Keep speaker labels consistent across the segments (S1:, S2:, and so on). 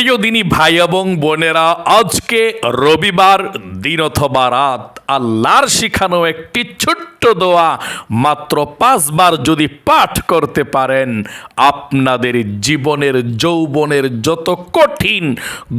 S1: প্রিয় দিনী ভাই এবং বোনেরা, আজকে রবিবার দিন অথবা রাত আল্লাহর শিখানো একটি ছোট্ট দোয়া মাত্র পাঁচবার যদি পাঠ করতে পারেন, আপনাদের জীবনের, যৌবনের যত কঠিন,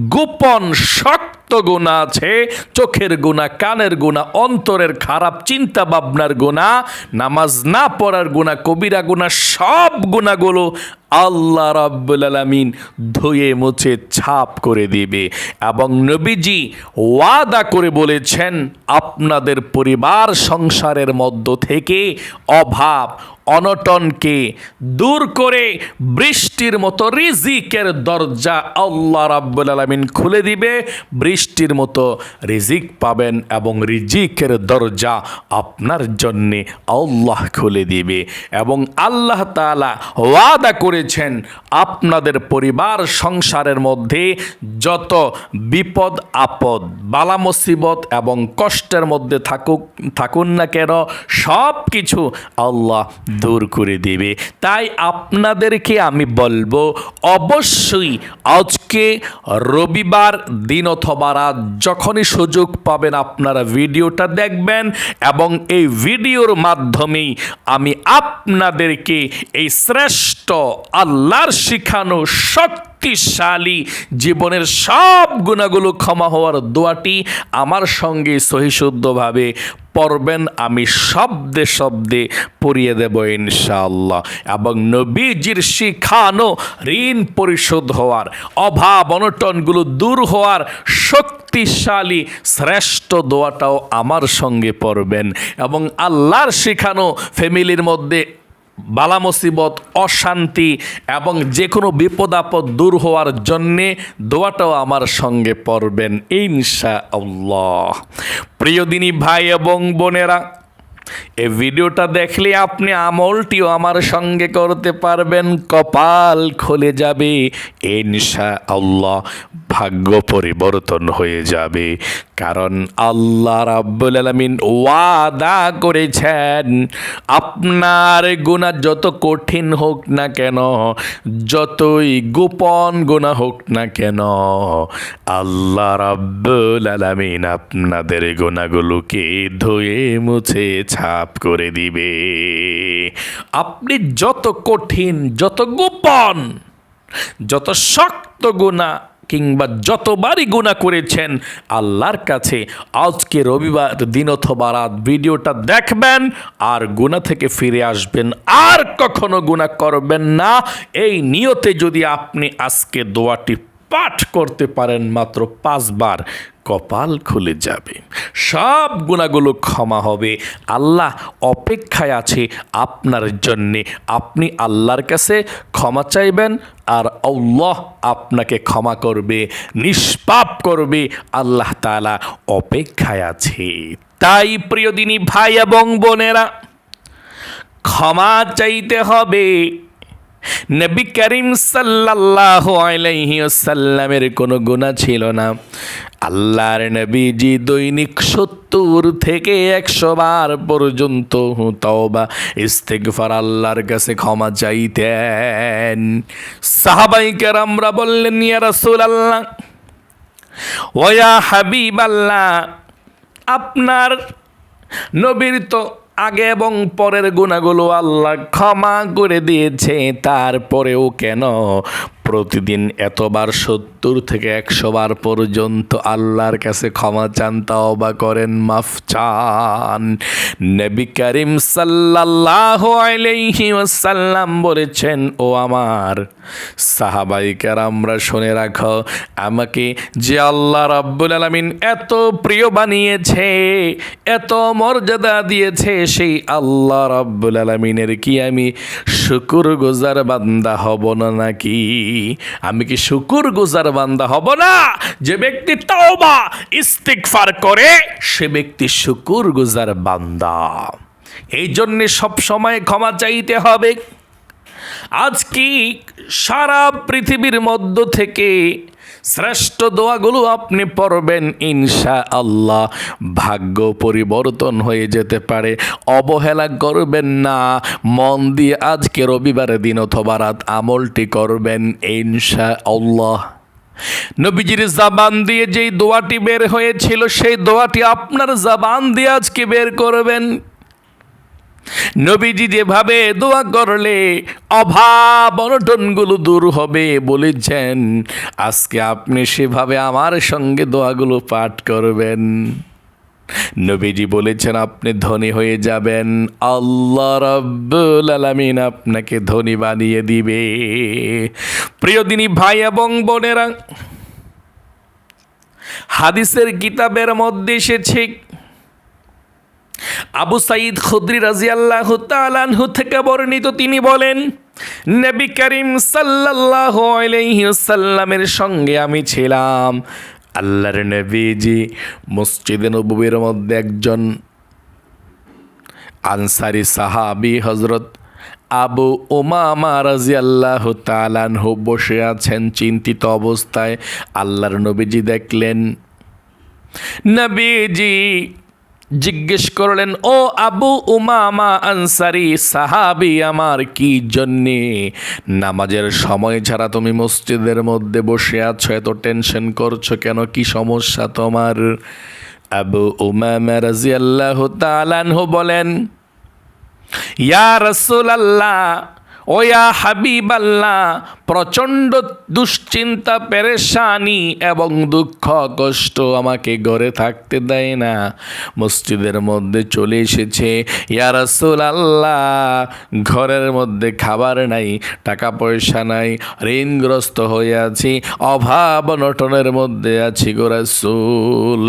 S1: গোপন, শক্ত গুণা আছে, চোখের গুণা, কানের গুণা, অন্তরের খারাপ চিন্তা ভাবনার গুণা, নামাজ না পড়ার গুণা, কবিরা গুণা, সব গুণাগুলো আল্লাহ রাব্বুল আলামিন ধুয়ে মুছে ছাপ করে দিবে এবং নবীজি ওয়াদা করে বলেছেন, আপনাদের পরিবার সংসারের মধ্য থেকে অভাব, অনটনকে দূর করে বৃষ্টির মতো রিজিকের দরজা আল্লাহ রাব্বুল আলামিন খুলে দিবে। বৃষ্টির মতো রিজিক পাবেন এবং রিজিকের দরজা আপনার জন্যে আল্লাহ খুলে দিবে। এবং আল্লাহ তাআলা ওয়াদা করেছেন, আপনাদের পরিবার সংসারের মধ্যে যত বিপদ, আপদ, বালা মুসিবত এবং কষ্টের মধ্যে থাকুক, থাকুন না কেন সব কিছু আল্লাহ দূর করে দেবে। তাই আপনাদেরকে আমি বলব, অবশ্যই আজকে রবিবার দিন অথবা রাত যখনই সুযোগ পাবেন আপনারা ভিডিওটা দেখবেন এবং এই ভিডিওর মাধ্যমেই আমি আপনাদেরকে এই শ্রেষ্ঠ আল্লাহর শিখানো শক্তিশালী জীবনের সব গুণাগুলো ক্ষমা হওয়ার দোয়াটি আমার সঙ্গে সহিশুদ্ধভাবে পড়বেন, আমি শব্দে শব্দে পড়িয়ে দেব ইনশাআল্লাহ। এবং নবীজির শিখানো ঋণ পরিশোধ হওয়ার, অভাব অনটনগুলো দূর হওয়ার শক্তিশালী শ্রেষ্ঠ দোয়াটাও আমার সঙ্গে পড়বেন। এবং আল্লাহর শিখানো ফ্যামিলির মধ্যে বালা মুসিবত, অশান্তি এবং যে কোনো বিপদ আপদ দূর হওয়ার জন্যে দোয়াটাও আমার সঙ্গে পড়বেন ইনশা আল্লাহ প্রিয় দিনী ভাই এবং বোনেরা এই ভিডিওটা দেখলে আপনি আমলটিও আমার সঙ্গে করতে পারবেন, কপাল খুলে যাবে ইনশা আল্লাহ ভাগ্য পরিবর্তন হয়ে যাবে। কারণ আল্লাহ রাব্বুল আলামিন ওয়াদা করেছেন, আপনার গুণা যত কঠিন হোক না কেন, যতই গোপন গুণা হোক না কেন, আল্লাহ রাব্বুল আলামিন আপনাদের গুণাগুলোকে ধুয়ে মুছে ছাপ করে দিবে। আপনি যত কঠিন, যত গোপন, যত শক্ত গুণা কিংবা যতবারই গুণা করেছেন, আল্লাহর কাছে আজকে রবিবার দিন অথবা রাত ভিডিওটা দেখবেন আর গুণা থেকে ফিরে আসবেন। আর কখনো গুণা করবেন না। এই নিয়তে যদি আপনি আজকে দোয়াটি পাঠ করতে পারেন মাত্র পাঁচবার কপাল খুলে যাবে। সব গুণাগুলো ক্ষমা হবে। আল্লাহ অপেক্ষায় আছে আপনার জন্যে। আপনি আল্লাহর কাছে ক্ষমা চাইবেন আর আল্লাহ আপনাকে ক্ষমা করবে, নিষ্পাপ করবে। আল্লাহ তালা অপেক্ষায় আছে। তাই প্রিয়দিনী ভাই এবং বোনেরা, ক্ষমা চাইতে হবে। নবী করিম সাল্লাহ আলাইসাল্লামের কোনো গুণা ছিল না। আল্লাহর নবীজি দৈনিক সত্তর থেকে একশো বার পর্যন্ত তওবা, ইস্তেগফার আল্লাহর কাছে ক্ষমা চাইতেন। সাহাবাইকার আমরা বললেন, ইয়া রাসূল আল্লাহ ওয়া হাবিব আল্লাহ আপনার নবীর তো আগে এবং পরের গুণাগুলো আল্লাহ ক্ষমা করে দিয়েছে তারপরেও কেন প্রতিদিন এতবার সত্তর থেকে একশো বার পর্যন্ত আল্লাহর কাছে ক্ষমা চান বা করেন, মাফ চান। নবী করিম সাল্লাল্লাহু আলাইহি ওয়াসাল্লাম বলেছেন, ও আমার সাহাবাইকার আমরা শুনে রাখো, আমাকে যে আল্লাহ রাব্বুল আলামিন এত প্রিয় বানিয়েছে, এত মর্যাদা দিয়েছে, সেই আল্লাহ রাব্বুল আলামিনের কি আমি শুকুর গুজার বান্দা হব না নাকি? আমি কি শুকুর গুজার বান্দা হব না? যে ব্যক্তি তওবা, ইস্তিগফার করে, সে ব্যক্তি শুকুর গুজার বান্দা। এই জন্যে সবসময় ক্ষমা চাইতে হবে। আজ কি সারা পৃথিবীর মধ্য থেকে শ্রেষ্ঠ দোয়াগুলো আপনি পড়বেন ইনশা আল্লাহ ভাগ্য পরিবর্তন হয়ে যেতে পারে, অবহেলা করবেন না। মন দিয়ে আজকে রবিবারের দিন অথবা রাত আমলটি করবেন ইনশা আল্লাহ নবীজির জাবান দিয়ে যেই দোয়াটি বের হয়েছিল, সেই দোয়াটি আপনার জাবান দিয়ে আজকে বের করবেন। নবীজি যেভাবে দোয়া করলে অভাব অনটনগুলো দূর হবে বলেছেন, আজকে আপনি সেভাবে আমার সঙ্গে দোয়াগুলো পাঠ করবেন। নবীজি বলেছেন, আপনি ধনী হয়ে যাবেন, আল্লাহ রাব্বুল আলামিন আপনাকে ধনী বানিয়ে দিবে। প্রিয় দিনী ভাই এবং বোনেরা, হাদিসের কিতাবের মধ্যে এসেছে আবু সাইদ খুদ্রি রাজি আল্লাহ তালানহু থেকে বর্ণিত তিনি বলেন, নবী করিম সাল্লাহ আলাইসাল্লামের সঙ্গে আমি ছিলাম। আল্লাহর নবীজি মসজিদে নবীর মধ্যে একজন আনসারি সাহাবি হজরত আবু ওমামা রাজি আল্লাহ তালানহু বসে আছেন চিন্তিত অবস্থায়। আল্লাহর নবীজি দেখলেন, নবীজি জিজ্ঞেস করলেন, ও আবু উমামা আনসারি, সাহাবি আমার কি জন্যে? নামাজের সময় ছাড়া তুমি মসজিদের মধ্যে বসে আছো, এত টেনশন করছ কেন? কি সমস্যা তোমার? আবু উমামা রাজিয়াল্লাহ তালানহু বলেন, ইয়া রসুলাল্লাহ ওয়া হাবিব আল্লাহ প্রচণ্ড দুশ্চিন্তা, পেরেশানি এবং দুঃখ, কষ্ট আমাকে ঘরে থাকতে দেয় না। মসজিদের মধ্যে চলে এসেছে, ইয়া রসুল আল্লাহ ঘরের মধ্যে খাবার নাই টাকা পয়সা নাই, ঋণগ্রস্ত হয়ে আছি, অভাব নটনের মধ্যে আছি গো রাসূল।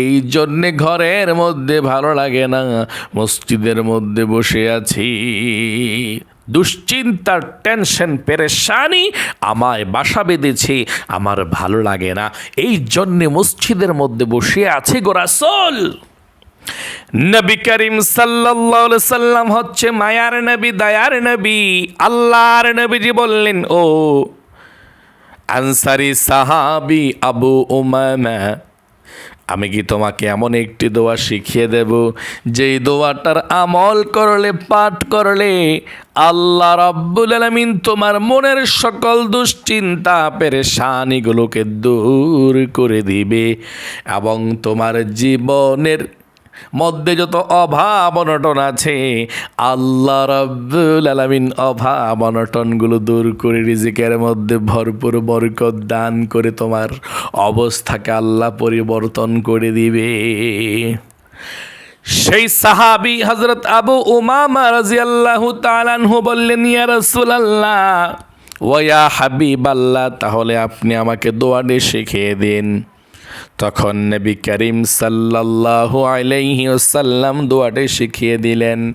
S1: এই জন্যে ঘরের মধ্যে ভালো লাগে না, মসজিদের মধ্যে বসে আছি। দুশ্চিন্তার টেনশন পেরেশানি আমায় বাসা বেঁধেছে, আমার ভালো লাগে না। এই জন্যে মসজিদের মধ্যে বসে আছে গোরাসল নবী করিম সাল্লাল্লাহু সাল্লাম হচ্ছে মায়ার নবী, দয়ার নবী, আল্লাহর নবীজি বললেন, ও আনসারি সাহাবি আবু উমামা আমি কি তোমাকে এমন একটি দোয়া শিখিয়ে দেব? যেই দোয়াটার আমল করলে, পাঠ করলে আল্লাহ রব্বুল আলমিন তোমার মনের সকল দুশ্চিন্তা, পেরেশানিগুলোকে দূর করে দিবে এবং তোমার জীবনের মধ্যে যত অভাব অনটন আছে, আল্লাহ রাব্বুল আলামিন অভাব অনটনগুলো দূর করে রিজিকের মধ্যে ভরপুর বরকত দান করে তোমার অবস্থাকে আল্লাহ পরিবর্তন করে দিবে। সেই সাহাবি হজরত আবু উমামা রাজিয়াল্লাহু তাআলাহু বললেন, ইয়া রাসূলুল্লাহ, ওয়া হাবিব আল্লাহ তাহলে আপনি আমাকে দোয়াটি শিখিয়ে দিন। তখন নবী করিম সাল্লাল্লাহু আলাইহি ওয়াসাল্লাম দোয়াটি শিখিয়ে দিলেন।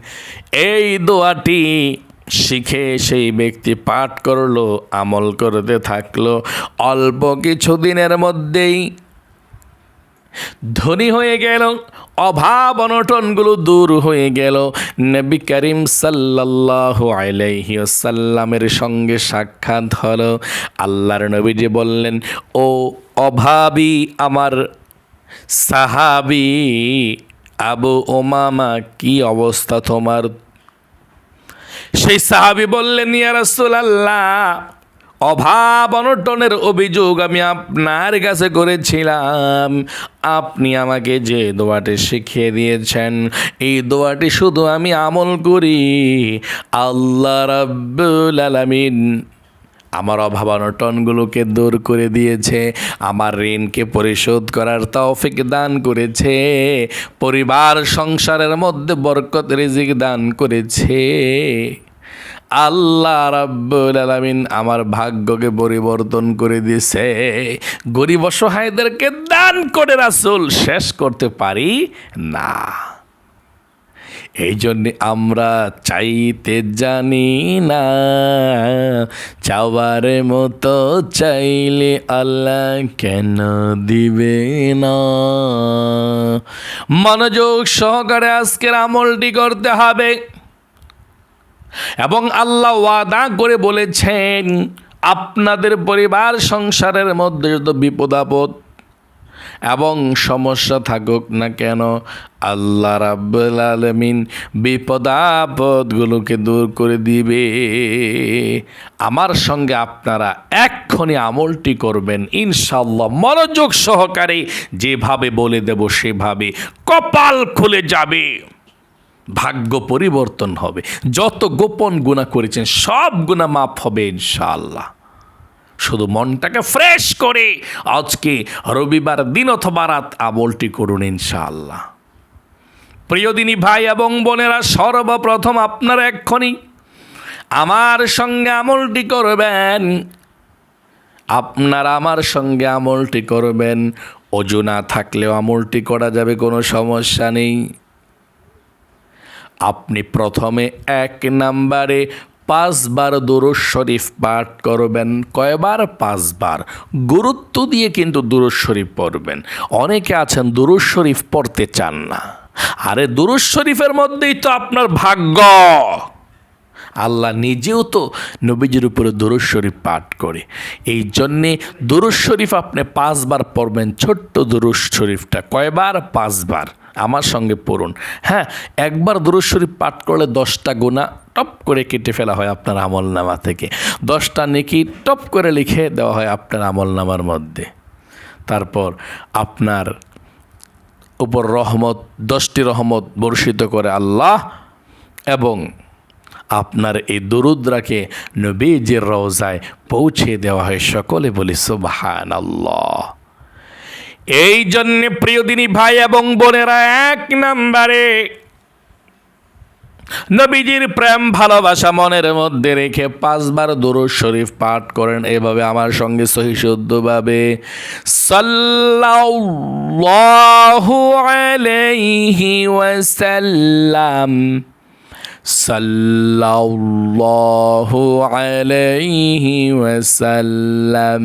S1: এই দোয়াটি শিখে সেই ব্যক্তি পাঠ করল, আমল করতে থাকল। অল্প কিছুদিনের মধ্যেই ধনী হয়ে গেল। অভাব অনটনগুলো দূর হয়ে গেল। নবী করিম সাল্লাল্লাহু আলাইহি ওয়াসাল্লামের সঙ্গে সাক্ষাৎ হলো। আল্লাহর নবীজি বললেন, ও অভাবী আমার সাহাবি আবু ওমামা কি অবস্থা তোমার? সেই সাহাবি বললেন, ইয়া রাসূলুল্লাহ অভাব অনটনের অভিযোগ আমি আপনার কাছে করেছিলাম। আপনি আমাকে যে দোয়াটি শিখিয়ে দিয়েছেন, এই দোয়াটি শুধু আমি আমল করি। আল্লাহ রাব্বুল আলামিন আমার অভাব অনটনগুলোকে দূর করে দিয়েছে, আমার ঋণকে পরিশোধ করার তৌফিক দান করেছে, পরিবার সংসারের মধ্যে বরকত রিজিক দান করেছে। আল্লাহ রাব্বুল আলামিন আমার ভাগ্যকে পরিবর্তন করে দিয়েছে। গরিব অসহায়দেরকে দান করে রাসূল শেষ করতে পারি না। এই জন্যে আমরা চাইতে জানি না। চাওয়ার মতো চাইলে আল্লাহ কেন দিবে না? মনোযোগ সহকারে আজকের আমলটি করতে হবে। এবং আল্লাহ ওয়াদা করে বলেছেন, আপনাদের পরিবার সংসারের মধ্যে যত বিপদ আপদ এবং সমস্যা থাকুক না কেন, আল্লাহ রাব্বুল আলমিন বিপদ আপদগুলোকে দূর করে দিবে। আমার সঙ্গে আপনারা এক্ষণে আমলটি করবেন ইনশাল্লাহ মনোযোগ সহকারে যেভাবে বলে দেব সেভাবে কপাল খুলে যাবে। ভাগ্য পরিবর্তন হবে। যত গোপন গুণা করেছেন, সব গুণা মাফ হবে ইনশাআল্লাহ। শুধু মনটাকে ফ্রেশ করে আজকে রবিবার দিন অথবা রাত আমলটি করুন ইনশাআল্লাহ। প্রিয়দিনী ভাই এবং বোনেরা, সর্বপ্রথম আপনারা এক্ষুনি আমার সঙ্গে আমলটি করবেন। আপনারা আমার সঙ্গে আমলটি করবেন। অজু না থাকলেও আমলটি করা যাবে, কোনো সমস্যা নেই। আপনি প্রথমে এক নাম্বারে পাঁচবার দুরুজ শরীফ পাঠ করবেন, কয়বার? পাঁচবার। গুরুত্ব দিয়ে কিন্তু দুরুজ শরীফ পড়বেন। অনেকে আছেন দুরুজ শরীফ পড়তে চান না। আরে দুরুজ শরীফের মধ্যেই তো আপনার ভাগ্য। আল্লাহ নিজেও তো নবীজির উপরে দুরুজ শরীফ পাঠ করে। এই জন্যে দুরুজ শরীফ আপনি পাঁচবার পড়বেন, ছোট্ট দুরুজ শরীফটা। কয়বার? পাঁচবার। আমার সঙ্গে পড়ুন। হ্যাঁ একবার দুরুজ শরীফ পাঠ করলে দশটা গোনা টপ করে কেটে ফেলা হয় আপনার আমল নামা থেকে। দশটা নেকি টপ করে লিখে দেওয়া হয় আপনার আমল নামার মধ্যে। তারপর আপনার উপর রহমত, দশটি রহমত বর্ষিত করে আল্লাহ এবং আপনার এই দরুদ্রাকে নবীজির রওজায় পৌঁছে দেওয়া হয় সকলে বলি সুবহান আল্লাহ এই জন্যে প্রিয়দিনী ভাই এবং বোনেরা, এক নাম্বারে নবীজির প্রেম, ভালোবাসা মনের মধ্যে রেখে পাঁচবার দরুদ শরীফ পাঠ করেন। এভাবে আমার সঙ্গে সহি শুদ্ধভাবে সাল্লাল্লাহু আলাইহি ওয়াসাল্লাম সাল্লাল্লাহু আলাইহি ওয়াসাল্লাম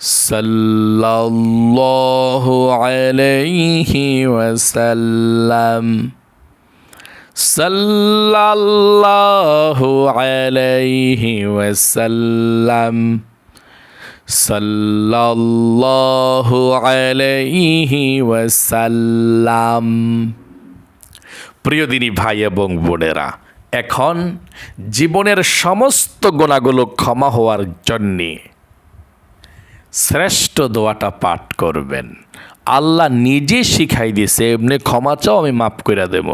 S1: সাল্লাল্লাহু আলাইহি ওয়াসাল্লাম। সাল্লাল্লাহু আলাইহি ওয়াসাল্লাম। সাল্লাল্লাহু আলাইহি ওয়াসাল্লাম। প্রিয়দিনী ভাই এবং বোনেরা, এখন জীবনের সমস্ত গোনাগুলো ক্ষমা হওয়ার জন্যে শ্রেষ্ঠ দোয়াটা পাঠ করবেন। আল্লাহ নিজে শিখাই দিয়েছে, এমনি ক্ষমা চাও, আমি মাফ করে দেব।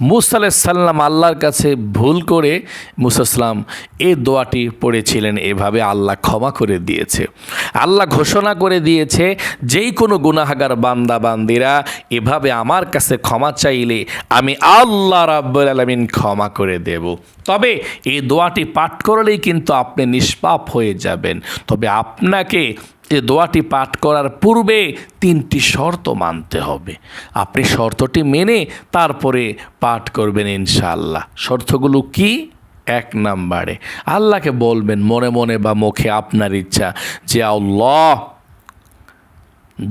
S1: মুসা সাল্লাম আল্লাহর কাছে ভুল করে মুসাল্লাম এই দোয়াটি পড়েছিলেন। এভাবে আল্লাহ ক্ষমা করে দিয়েছে। আল্লাহ ঘোষণা করে দিয়েছে, যেই কোনো গুনাহাগার বান্দা বান্দিরা এভাবে আমার কাছে ক্ষমা চাইলে আমি আল্লাহ রাব্বুল আলমিন ক্ষমা করে দেব। তবে এই দোয়াটি পাঠ করলেই কিন্তু আপনি নিষ্পাপ হয়ে যাবেন। তবে আপনাকে এ দোয়াটি পাঠ করার পূর্বে তিনটি শর্ত মানতে হবে। আপনি শর্তটি মেনে তারপরে পাঠ করবেন ইনশাআল্লাহ। শর্তগুলো কি? এক নাম্বারে, আল্লাহকে বলবেন মনে মনে বা মুখে আপনার ইচ্ছা যে, আল্লাহ,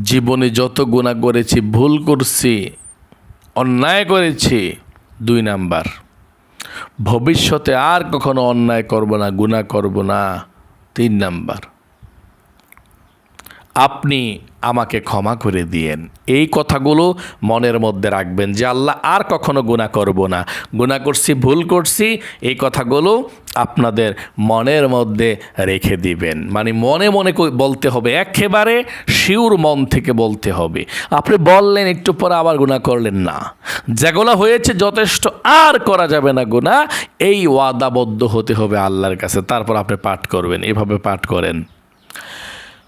S1: জীবনে যত গুণা করেছি, ভুল করছি, অন্যায় করেছি। দুই নাম্বার, ভবিষ্যতে আর কখনো অন্যায় করব না গুণা করব না। তিন নাম্বার আপনি আমাকে ক্ষমা করে দিয়েন। এই কথাগুলো মনের মধ্যে রাখবেন যে আল্লাহ আর কখনো গুণা করব না। গুণা করছি, ভুল করছি, এই কথাগুলো আপনাদের মনের মধ্যে রেখে দিবেন। মানে মনে মনে বলতে হবে, একেবারে শিউর মন থেকে বলতে হবে। আপনি বললেন, একটু পরে আবার গুণা করলেন না। যেগুলো হয়েছে, যথেষ্ট, আর করা যাবে না গুণা এই ওয়াদাবদ্ধ হতে হবে আল্লাহর কাছে। তারপর আপনি পাঠ করবেন। এভাবে পাঠ করেন।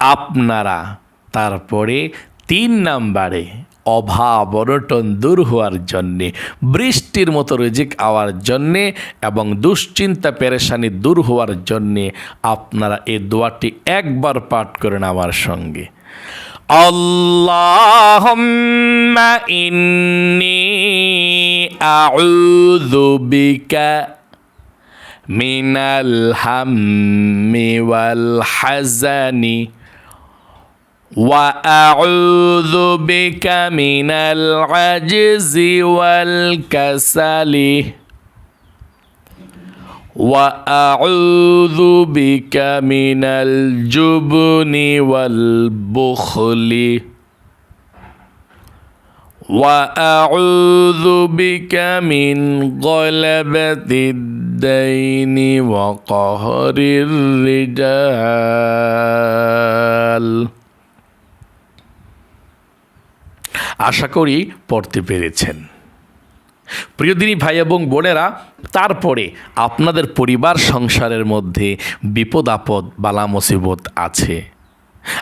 S1: আপনারা তারপরে তিন নাম্বারে অভাব অনটন দূর হওয়ার জন্যে, বৃষ্টির মতো রিজিক আওয়ার জন্যে এবং দুশ্চিন্তা, পেরেশানি দূর হওয়ার জন্যে আপনারা এই দোয়াটি একবার পাঠ করেন আমার সঙ্গে। ইন্নি আউযু বিকা মিনাল হাম্মি ওয়াল وأعوذ بك من العجز والكسل. وأعوذ بك من الجبن والبخل. وأعوذ بك من غلبة الدين وقهر الرجال. আশা করি পড়তে পেরেছেন। প্রিয়দিনী ভাই এবং বোনেরা, তারপরে আপনাদের পরিবার সংসারের মধ্যে বিপদ আপদ বালা মুসিবত আছে।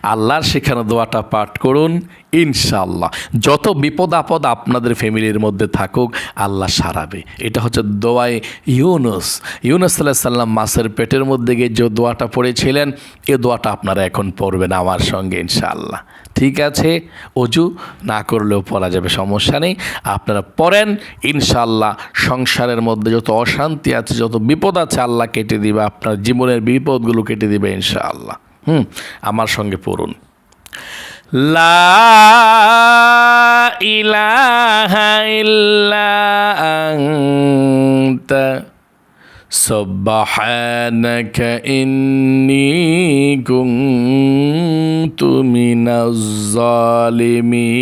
S1: আল্লাহর শেখানো দোয়াটা পাঠ করুন ইনশাল্লাহ যত বিপদ আপদ আপনাদের ফ্যামিলির মধ্যে থাকুক, আল্লাহ সারাবে। এটা হচ্ছে দোয়ায় ইউনুস। ইউনুস সাল্লাহ সাল্লাম মাসের পেটের মধ্যে গিয়ে যে দোয়াটা পড়েছিলেন, এ দোয়াটা আপনারা এখন পড়বেন আমার সঙ্গে, ইনশাআল্লাহ। ঠিক আছে? অজু না করলেও পড়া যাবে, সমস্যা নেই। আপনারা পড়েন, ইনশাআল্লাহ সংসারের মধ্যে যত অশান্তি আছে, যত বিপদ আছে, আল্লাহ কেটে দিবে, আপনার জীবনের বিপদগুলো কেটে দিবে, ইনশাআল্লাহ। হুম আমার সঙ্গে পড়ুন লা ইলাহা ইল্লা আনতা سبحانك إني كنت من الظالمين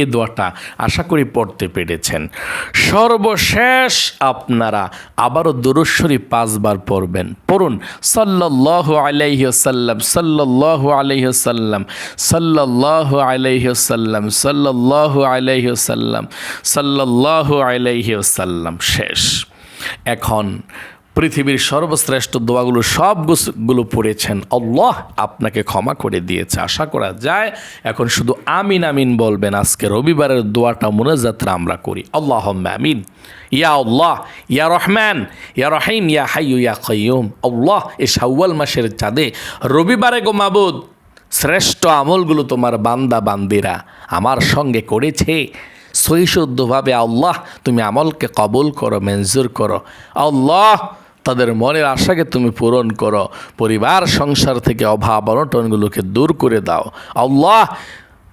S1: এ দোয়াটা আশা করি পড়তে পেরেছেন। সর্বশেষ আপনারা আবারও দুরুশ্বরী পাঁচবার পড়বেন। পড়ুন, সাল্লাল্লাহু আলাইহি সাল্লাম সাল্লাল্লাহু আলাইহি সাল্লাম সাল্লাল্লাহু আলাইহি সাল্লাম সাল্লাল্লাহু আলাইহি সাল্লাম সাল্লাল্লাহু আলাইহি সাল্লাম শেষ। এখন পৃথিবীর সর্বশ্রেষ্ঠ দোয়াগুলো সবগুলো পড়েছেন। আল্লাহ আপনাকে ক্ষমা করে দিয়েছে। আশা করা যায় এখন শুধু আমিন আমিন বলবেন। আজকে রবিবারের দোয়াটা মনোযাত্রা আমরা করি। আল্লাহ আমিন। ইয়া আল্লাহ, ইয়া রহমান, ইয়া রহিম, ইয়া হাইয়ু, ইয়া কয়ুম আল্লাহ এ শাওয়াল মাসের চাঁদে রবিবারে গো মাবুদ, শ্রেষ্ঠ আমলগুলো তোমার বান্দা বান্দিরা আমার সঙ্গে করেছে। সহিশুদ্ধভাবে আল্লাহ তুমি আমলকে কবুল করো, মঞ্জুর করো। আল্লাহ তাদের মনের আশাকে তুমি পূরণ করো। পরিবার, সংসার থেকে অভাব, অনটনগুলোকে দূর করে দাও। আল্লাহ,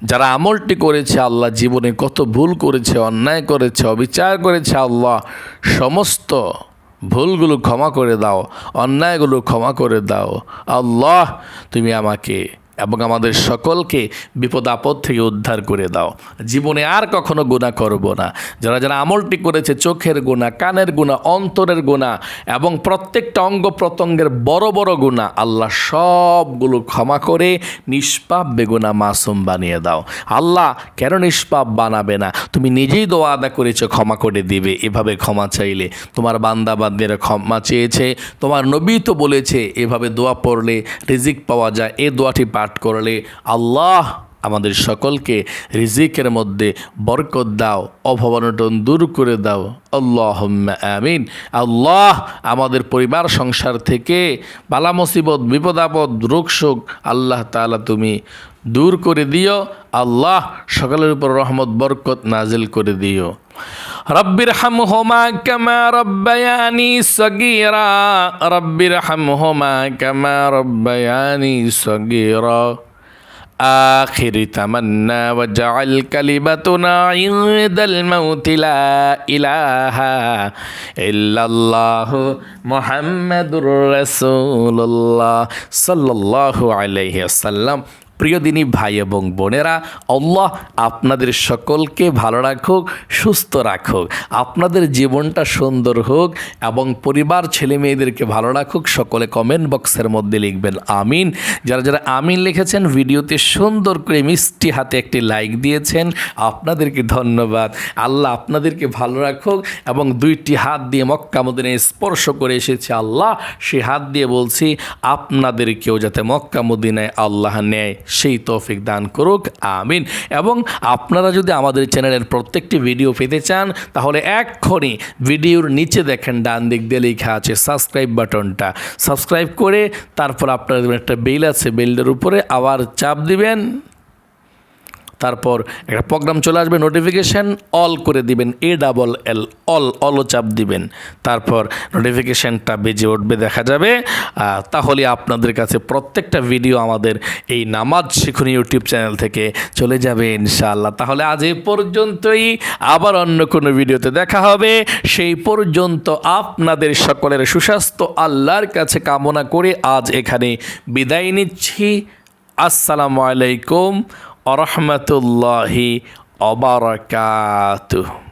S1: যারা আমলটি করেছে, আল্লাহ জীবনে কত ভুল করেছে, অন্যায় করেছে, অবিচার করেছে, আল্লাহ সমস্ত ভুলগুলো ক্ষমা করে দাও, অন্যায়গুলো ক্ষমা করে দাও। আল্লাহ, তুমি আমাকে এবং আমাদের সকলকে বিপদ আপদ থেকে উদ্ধার করে দাও। জীবনে আর কখনো গুণা করব না। যারা যারা আমলটি করেছে, চোখের গুণা কানের গুণা অন্তরের গুণা এবং প্রত্যেকটা অঙ্গ প্রত্যঙ্গের বড় বড় গুণা আল্লাহ সবগুলো ক্ষমা করে নিষ্পাপ বেগুনা মাসুম বানিয়ে দাও। আল্লাহ কেন নিষ্পাপ বানাবে না? তুমি নিজেই দোয়া আদা করেছ, ক্ষমা করে দিবে। এভাবে ক্ষমা চাইলে তোমার বান্দা ক্ষমা চেয়েছে, তোমার নবী তো বলেছে, এভাবে দোয়া পড়লে রিজিক পাওয়া যায়। এ দোয়াটি পাঠ করলে আল্লাহ আমাদের সকলকে রিজিকের মধ্যে বরকত দাও, অভাবনটন দূর করে দাও। আল্লাহ আমিন। আল্লাহ আমাদের পরিবার, সংসার থেকে বালা মুসিবত, বিপদ আপদ, রোগ শোক আল্লাহ তালা তুমি দূর করে দিও। আল্লাহ সকলের উপর রহমত, বরকত নাজিল করে দিও। রব্বির হাম হোমা কামা রব্বায়ানি সগীরা। রব্বির হাম হোমা কামা রব্বায়ানি সগীরা। আখির তামান্না ওয়া জাআল কালিমাতুনা ইনদাল মাউতি লা ইলাহা ইল্লাল্লাহু মুহাম্মাদুর রাসূলুল্লাহ সাল্লাল্লাহু আলাইহি ওয়াসাল্লাম। প্রিয় দিনী ভাই এবং বোনেরা, আল্লাহ আপনাদের সকলকে ভালো রাখুক, সুস্থ রাখুক। আপনাদের জীবনটা সুন্দর হোক এবং পরিবার ছেলে মেয়েদেরকে ভালো রাখুক, সকলে কমেন্ট বক্সের মধ্যে লিখবেন, আমিন। যারা যারা আমিন লিখেছেন, ভিডিওতে সুন্দর করে মিষ্টি হাতে একটি লাইক দিয়েছেন, আপনাদেরকে ধন্যবাদ। আল্লাহ আপনাদেরকে ভালো রাখুক এবং দুইটি হাত দিয়ে মক্কা মদিনায় স্পর্শ করে এসেছে আল্লাহ। সেই হাত দিয়ে বলছি, আপনাদেরকেও যাতে মক্কা মদিনায় আল্লাহ নেয়। সেই তৌফিক দান করুক, আমিন। এবং আপনারা যদি আমাদের চ্যানেলের প্রত্যেকটি ভিডিও পেতে চান, তাহলে এক্ষণি ভিডিওর নিচে দেখেন, ডান দিক দিয়ে লেখা আছে সাবস্ক্রাইব বাটনটা। সাবস্ক্রাইব করে তারপর আপনারা একটা বেল আছে, বেলটার উপরে আবার চাপ দিবেন। তারপর একটা প্রোগ্রাম চলে আসবে নোটিফিকেশান অল করে দিবেন এ ডাবল এল অল অলও চাপ দিবেন। তারপর নোটিফিকেশানটা বেজে উঠবে, দেখা যাবে। তাহলে আপনাদের কাছে প্রত্যেকটা ভিডিও আমাদের এই নামাজ শিখুন ইউটিউব চ্যানেল থেকে চলে যাবে ইনশাআল্লাহ। তাহলে আজ এই পর্যন্তই, আবার অন্য কোনো ভিডিওতে দেখা হবে। সেই পর্যন্ত আপনাদের সকলের সুস্বাস্থ্য, আল্লাহর কাছে কামনা করে আজ এখানে বিদায় নিচ্ছি। আসসালামু আলাইকুম। আরহামতুল্লাহি অবরাকাতুহ